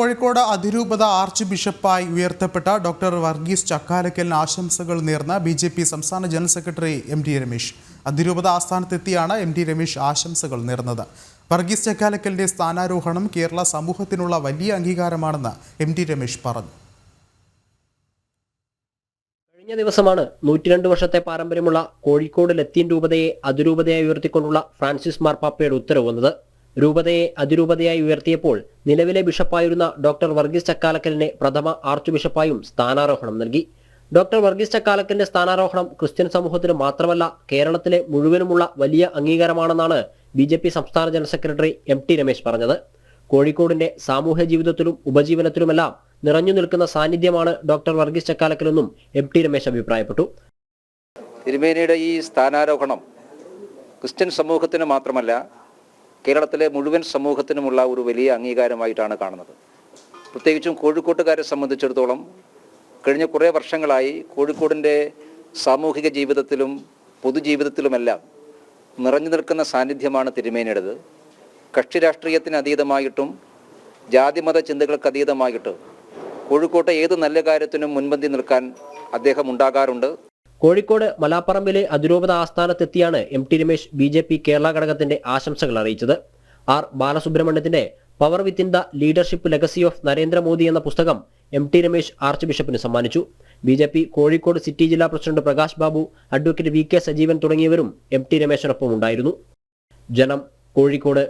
കോഴിക്കോട് അതിരൂപത ആർച്ച് ബിഷപ്പായി ഉയർത്തപ്പെട്ട ഡോക്ടർ വർഗീസ് ചക്കാലക്കലിന് ആശംസകൾ നേർന്ന ബി ജെ പി സംസ്ഥാന general secretary M T Ramesh. അതിരൂപത ആസ്ഥാനത്തെത്തിയാണ് എം ടി രമേശ് ആശംസകൾ നേർന്നത്. വർഗീസ് ചക്കാലക്കലിന്റെ സ്ഥാനാരോഹണം കേരള സമൂഹത്തിനുള്ള വലിയ അംഗീകാരമാണെന്ന് എം ടി രമേശ് പറഞ്ഞു. കഴിഞ്ഞ ദിവസമാണ് നൂറ്റിരണ്ട് വർഷത്തെ പാരമ്പര്യമുള്ള കോഴിക്കോട് ലത്തീൻ രൂപതയെ അതിരൂപതയായി ഉയർത്തിക്കൊണ്ടുള്ള ഫ്രാൻസിസ് മാർപ്പാപ്പയുടെ ഉത്തരവ് വന്നത്. രൂപതയെ അതിരൂപതയായി ഉയർത്തിയപ്പോൾ നിലവിലെ ബിഷപ്പായിരുന്ന ഡോക്ടർ വർഗീസ് ചക്കാലക്കലിനെ പ്രഥമ ആർച്ച് ബിഷപ്പായും സ്ഥാനാരോഹണം നൽകി. ഡോക്ടർ വർഗീസ് ചക്കാലക്കലിന്റെ സ്ഥാനാരോഹണം ക്രിസ്ത്യൻ സമൂഹത്തിന് മാത്രമല്ല കേരളത്തിലെ മുഴുവനുമുള്ള വലിയ അംഗീകാരമാണെന്നാണ് ബി ജെ പി സംസ്ഥാന general secretary M T Ramesh പറഞ്ഞത്. കോഴിക്കോടിന്റെ സാമൂഹ്യ ജീവിതത്തിലും ഉപജീവനത്തിലുമെല്ലാം നിറഞ്ഞു നിൽക്കുന്ന സാന്നിധ്യമാണ് ഡോക്ടർ വർഗീസ് ചക്കാലക്കലെന്നും എം ടി രമേശ് അഭിപ്രായപ്പെട്ടു. തിരുമേനിയുടെ ഈ സ്ഥാനാരോഹണം ക്രിസ്ത്യൻ സമൂഹത്തിന് മാത്രമല്ല കേരളത്തിലെ മുഴുവൻ സമൂഹത്തിനുമുള്ള ഒരു വലിയ അംഗീകാരമായിട്ടാണ് കാണുന്നത്. പ്രത്യേകിച്ചും കോഴിക്കോട്ടുകാരെ സംബന്ധിച്ചിടത്തോളം കഴിഞ്ഞ കുറേ വർഷങ്ങളായി കോഴിക്കോടിന്റെ സാമൂഹിക ജീവിതത്തിലും പൊതുജീവിതത്തിലുമെല്ലാം നിറഞ്ഞു നിൽക്കുന്ന സാന്നിധ്യമാണ് തിരുമേനിയുടേത്. കക്ഷി രാഷ്ട്രീയത്തിന് അതീതമായിട്ടും ജാതിമത ചിന്തകൾക്ക് അതീതമായിട്ട് കോഴിക്കോട്ടെ ഏത് നല്ല കാര്യത്തിനും മുൻപന്തി നിൽക്കാൻ അദ്ദേഹം ഉണ്ടാകാറുണ്ട്. കോഴിക്കോട് മലാപ്പറമ്പിലെ അതിരൂപത ആസ്ഥാനത്തെത്തിയാണ് M T Ramesh B J P Kerala ഘടകത്തിന്റെ ആശംസകൾ അറിയിച്ചത്. R ബാലസുബ്രഹ്മണ്യത്തിന്റെ power within the leadership legacy of Narendra Modi എന്ന പുസ്തകം എം ടി രമേശ് ആർച്ച് ബിഷപ്പിന് സമ്മാനിച്ചു. B J P Kozhikode city ജില്ലാ president Prakash Babu advocate V K Sajeevan തുടങ്ങിയവരും M T രമേശിനൊപ്പം ഉണ്ടായിരുന്നു. ജനം കോഴിക്കോട്